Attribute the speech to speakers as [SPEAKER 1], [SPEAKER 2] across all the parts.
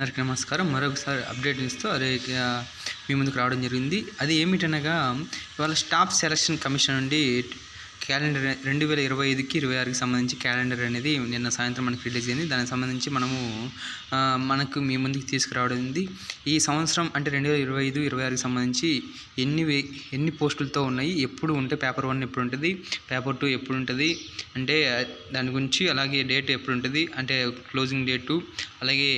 [SPEAKER 1] అందరికీ నమస్కారం. మరొకసారి అప్డేట్ ఇస్తూ అదే మీ ముందుకు రావడం జరిగింది. అది ఏమిటనగా ఇవాళ స్టాఫ్ సెలక్షన్ కమిషన్ నుండి క్యాలెండర్ రెండు వేల ఇరవై ఐదుకి ఇరవై ఆరుకి సంబంధించి క్యాలెండర్ అనేది నిన్న సాయంత్రం మనకి రిలీజ్ అయింది. దానికి సంబంధించి మనము మనకు మీ ముందుకు తీసుకురావడం ఉంది ఈ సంవత్సరం అంటే రెండు వేల ఇరవై ఐదు ఇరవై ఆరుకి సంబంధించి ఎన్ని ఎన్ని పోస్టులతో ఉన్నాయి ఎప్పుడు ఉంటే పేపర్ వన్ ఎప్పుడు ఉంటుంది పేపర్ టూ ఎప్పుడు ఉంటుంది అంటే దాని గురించి అలాగే డేట్ ఎప్పుడు ఉంటుంది అంటే క్లోజింగ్ డేటు అలాగే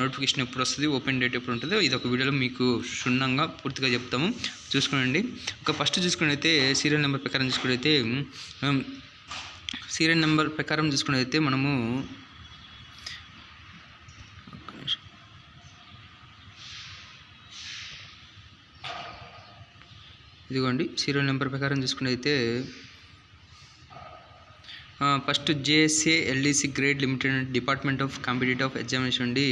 [SPEAKER 1] నోటిఫికేషన్ ఎప్పుడు వస్తుంది ఓపెన్ డేట్ ఎప్పుడు ఉంటుందో ఇది ఒక వీడియోలో మీకు క్షుణ్ణంగా పూర్తిగా చెప్తాము. చూసుకోండి. ఒక ఫస్ట్ చూసుకున్నైతే సీరియల్ నెంబర్ ప్రకారం చూసుకున్నైతే సీరియల్ నెంబర్ ప్రకారం చూసుకున్నైతే మనము ఇదిగోండి సీరియల్ నెంబర్ ప్రకారం చూసుకున్నైతే first JSA LDC grade limited department of competitive examination నుండి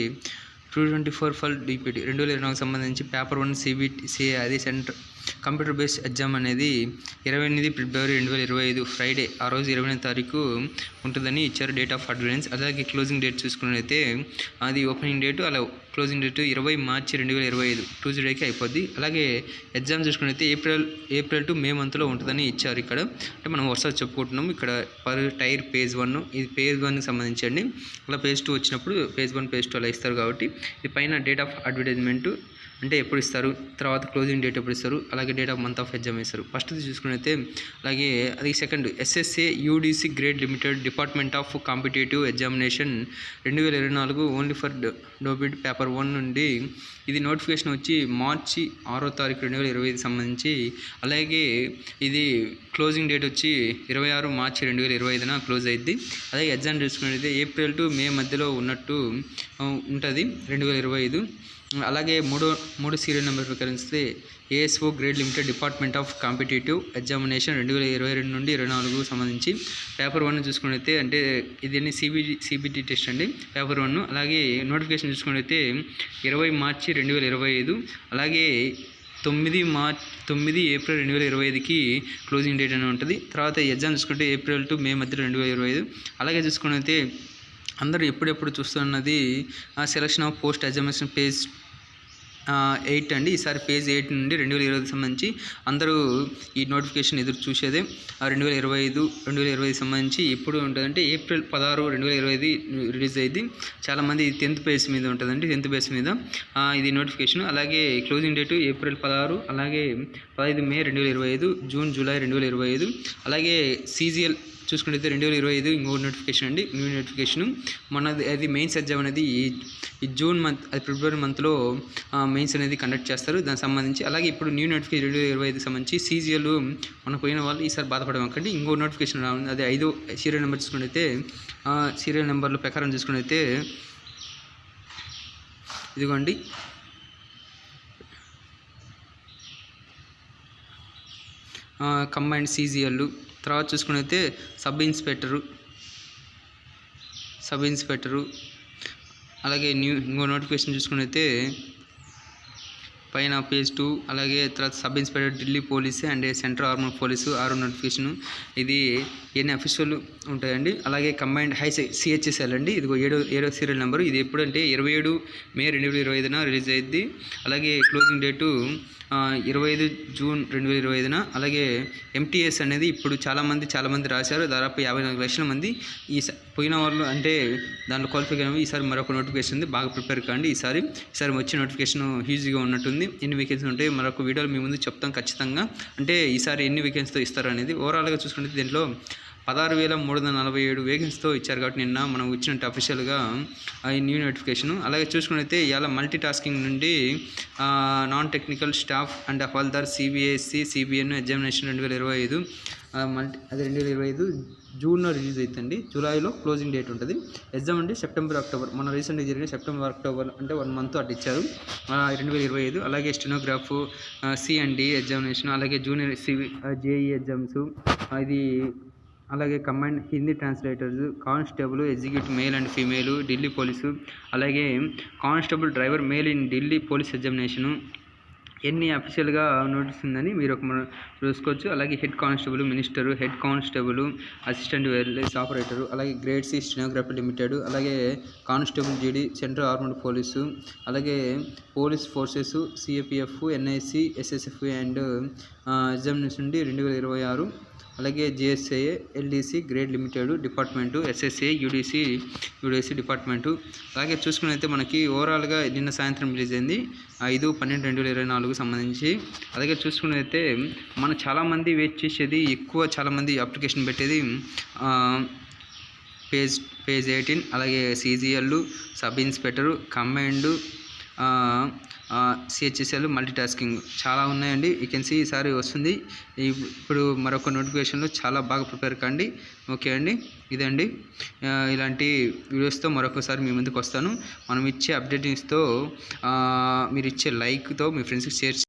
[SPEAKER 1] టూ ట్వంటీ ఫోర్ ఫల్ డిపిటి రెండు వేల ఇరవై సంబంధించి పేపర్ వన్ సిబిటి అదే సెంటర్ కంప్యూటర్ బేస్డ్ ఎగ్జామ్ అనేది ఇరవై ఎనిమిది ఫిబ్రవరి రెండు వేల ఇరవై ఐదు ఫ్రైడే ఆ రోజు ఇరవై ఎనిమిది తారీఖు ఉంటుందని ఇచ్చారు డేట్ ఆఫ్ అడ్వాన్స్ అలాగే క్లోజింగ్ డేట్ చూసుకున్నట్లయితే అది ఓపెనింగ్ డేటు అలా క్లోజింగ్ డేట్ ఇరవై మార్చి రెండు వేల ఇరవై ఐదు ట్యూస్డేకి అయిపోద్ది. అలాగే ఎగ్జామ్ చూసుకున్నట్లయితే ఏప్రిల్ ఏప్రిల్ టు మే మంత్లో ఉంటుందని ఇచ్చారు ఇక్కడ. అంటే మనం వరుసగా చెప్పుకుంటున్నాం. ఇక్కడ పర్ టైర్ పేజ్ వన్ ఇది పేజ్ వన్కి సంబంధించండి. అలా పేజ్ టూ వచ్చినప్పుడు పేజ్ వన్ పేజ్ టూ అలా ఇస్తారు కాబట్టి ఇది పైన డేట్ ఆఫ్ అడ్వర్టైజ్మెంట్ అంటే ఎప్పుడు ఇస్తారు? తర్వాత క్లోజింగ్ డేట్ ఎప్పుడు ఇస్తారు? అలాగే date of month of exam ఇస్తారు ఫస్ట్ చూసుకున్నైతే అలాగే అది second SSA UDC grade limited department of competitive examination రెండు వేల ఇరవై నాలుగు ఓన్లీ ఫర్ డోబిడ్ పేపర్ వన్ నుండి ఇది నోటిఫికేషన్ వచ్చి మార్చి ఆరో తారీఖు రెండు వేల ఇరవై ఐదు సంబంధించి అలాగే ఇది క్లోజింగ్ డేట్ వచ్చి ఇరవై ఆరు మార్చి రెండు వేల ఇరవై ఐదున క్లోజ్ అయింది అలాగే ఎగ్జామ్ చూసుకున్నట్లయితే ఏప్రిల్ టు మే మధ్యలో ఉన్నట్టు ఉంటుంది. రెండు వేల ఇరవై ఐదు. అలాగే మూడో మూడు serial number ప్రకరిస్తే ASO grade limited department of competitive examination రెండు వేల ఇరవై రెండు నుండి ఇరవై నాలుగు సంబంధించి పేపర్ వన్ చూసుకున్నైతే అంటే ఇది సిబిటి సిబిటి టెస్ట్ అండి. పేపర్ వన్ అలాగే నోటిఫికేషన్ చూసుకునైతే ఇరవై మార్చి రెండు వేల ఇరవై ఐదు అలాగే తొమ్మిది మార్చ్ తొమ్మిది ఏప్రిల్ రెండు వేల ఇరవై ఐదుకి క్లోజింగ్ డేట్ అని ఉంటుంది. తర్వాత ఎగ్జామ్ చూసుకుంటే ఏప్రిల్ టు మే మధ్య రెండు వేల ఇరవై ఐదు అలాగే చూసుకున్నైతే అందరూ ఎప్పుడెప్పుడు చూస్తున్నది? Selection of post examination page eight అండి. ఈసారి పేజ్ ఎయిట్ నుండి రెండు వేల ఇరవైకి సంబంధించి అందరూ ఈ నోటిఫికేషన్ ఎదురు చూసేదే. రెండు వేల ఇరవై ఐదు రెండు వేల ఇరవై సంబంధించి ఎప్పుడు ఉంటుందంటే ఏప్రిల్ పదహారు రెండు వేల ఇరవై ఐదు రిలీజ్ అయింది చాలామంది టెన్త్ బేస్ మీద ఉంటుందండి టెన్త్ బేస్ మీద. ఇది నోటిఫికేషన్ అలాగే క్లోజింగ్ డేటు ఏప్రిల్ పదహారు అలాగే పదహైదు మే రెండు వేల ఇరవై ఐదు జూన్ జూలై రెండు వేల ఇరవై ఐదు. అలాగే సీజీఎల్ చూసుకుంటే రెండు వేల ఇరవై ఐదు ఇంకో నోటిఫికేషన్ అండి. న్యూ నోటిఫికేషన్ మనది అది మెయిన్స్ ఎగ్జామ్ అనేది ఈ జూన్ మంత్ అది ఫిబ్రవరి మంత్లో మెయిన్స్ అనేది కండక్ట్ చేస్తారు. దానికి సంబంధించి అలాగే ఇప్పుడు న్యూ నోటిఫికేషన్ రెండు వేల ఇరవై ఐదు సంబంధించి సీజీఎల్ మన పోయిన వాళ్ళు ఈసారి బాధపడమంకండి ఇంకో నోటిఫికేషన్ రావాలి అది ఐదో సీరియల్ నెంబర్ చూసుకుంటే సీరియల్ నెంబర్ల ప్రకారం చూసుకుంటే ఇదిగోండి. కంబైన్డ్ సీజీఎల్ తర్వాత చూసుకునైతే సబ్ ఇన్స్పెక్టరు. Sub inspector. అలాగే న్యూ ఇంకో నోటిఫికేషన్ చూసుకునైతే పైన పేజ్ టూ అలాగే తర్వాత sub inspector Delhi police and central armed police ఆరో నోటిఫికేషన్. ఇది ఎన్ని అఫీషియల్ ఉంటాయండి? అలాగే కంబైన్డ్ హై సిహెచ్ఎస్ఎల్ అండి. ఇది ఏడో ఏడో సీరియల్ నెంబర్. ఇది ఎప్పుడంటే ఇరవై ఏడు మే రెండు వేల ఇరవై ఐదున రిలీజ్ అయ్యింది అలాగే క్లోజింగ్ డేటు ఇరవై ఐదు జూన్ రెండు వేల ఇరవై ఐదున. అలాగే ఎంటీఎస్ అనేది ఇప్పుడు చాలామంది చాలామంది రాశారు. దాదాపు యాభై నాలుగు లక్షల మంది ఈ స- పోయిన వాళ్ళు అంటే దాంట్లో క్వాలిఫై అయిన ఈసారి మరొక నోటిఫికేషన్ ఉంది. బాగా ప్రిపేర్ కాండి. ఈసారి ఈసారి వచ్చే నోటిఫికేషన్ హ్యూజ్గా ఉన్నట్టుంది. ఎన్ని వేకెన్సీ ఉంటాయి మరొక వీడియోలో మీ ముందు చెప్తాం ఖచ్చితంగా. అంటే ఈసారి ఎన్ని వేకెన్సీతో ఇస్తారు అనేది ఓవరాల్గా చూసుకుంటే దీంట్లో పదహారు వేల మూడు వందల నలభై ఏడు వేకెన్సీతో ఇచ్చారు కాబట్టి నిన్న మనం ఇచ్చినట్టు అఫీషియల్గా ఈ న్యూ నోటిఫికేషన్ అలాగే చూసుకున్నైతే ఇవాళ మల్టీ టాస్కింగ్ నుండి non technical staff and havaldar CBSC CBN examination రెండు వేల ఇరవై ఐదు మల్టీ అది రెండు వేల ఇరవై ఐదు జూన్లో రిలీజ్ అవుతుంది జూలైలో క్లోజింగ్ డేట్ ఉంటుంది. ఎగ్జామ్ అంటే సెప్టెంబర్ అక్టోబర్. మన రీసెంట్గా జరిగిన సెప్టెంబర్ అక్టోబర్ అంటే వన్ మంత్ అటు ఇచ్చారు. రెండు వేల ఇరవై ఐదు. అలాగే స్టెనోగ్రాఫ్ సిఎన్డి ఎగ్జామినేషన్ అలాగే జూనియర్ సివి జేఈ ఎగ్జామ్స్ ఇది అలాగే combined Hindi translators constable executive male and female Delhi police అలాగే constable driver male in Delhi police examination. ఎన్ని అఫీషియల్గా నోటీస్ ఉందని మీరు ఒక చూసుకోవచ్చు. అలాగే head constable minister head constable assistant wireless operator అలాగే గ్రేడ్ సి స్టెనోగ్రఫీ లిమిటెడ్ అలాగే constable GD central armed police అలాగే police forces CAPF NIC SSF and examination నుండి రెండు వేల ఇరవై ఆరు. అలాగే GSA LDC grade limited department SSA UDC UDC department. అలాగే చూసుకున్నైతే మనకి ఓవరాల్గా నిన్న సాయంత్రం రిలీజ్ అయింది ఐదు పన్నెండు రెండు వేల ఇరవై నాలుగు సంబంధించి. అలాగే చూసుకున్నైతే మన చాలామంది వెయిట్ చేసేది ఎక్కువ చాలామంది అప్లికేషన్ పెట్టేది పేజ్ పేజ్ ఎయిటీన్ అలాగే CGL sub inspector command CHSL multi tasking చాలా ఉన్నాయండి. యూ కెన్ సీ ఈసారి వస్తుంది. ఇప్పుడు మరొక నోటిఫికేషన్లో చాలా బాగా ప్రిపేర్ కండి. ఓకే అండి. ఇదండి ఇలాంటి వీడియోస్తో మరొకసారి మీ ముందుకు వస్తాను. మనం ఇచ్చే అప్డేటింగ్స్తో మీరు ఇచ్చే లైక్తో మీ ఫ్రెండ్స్కి షేర్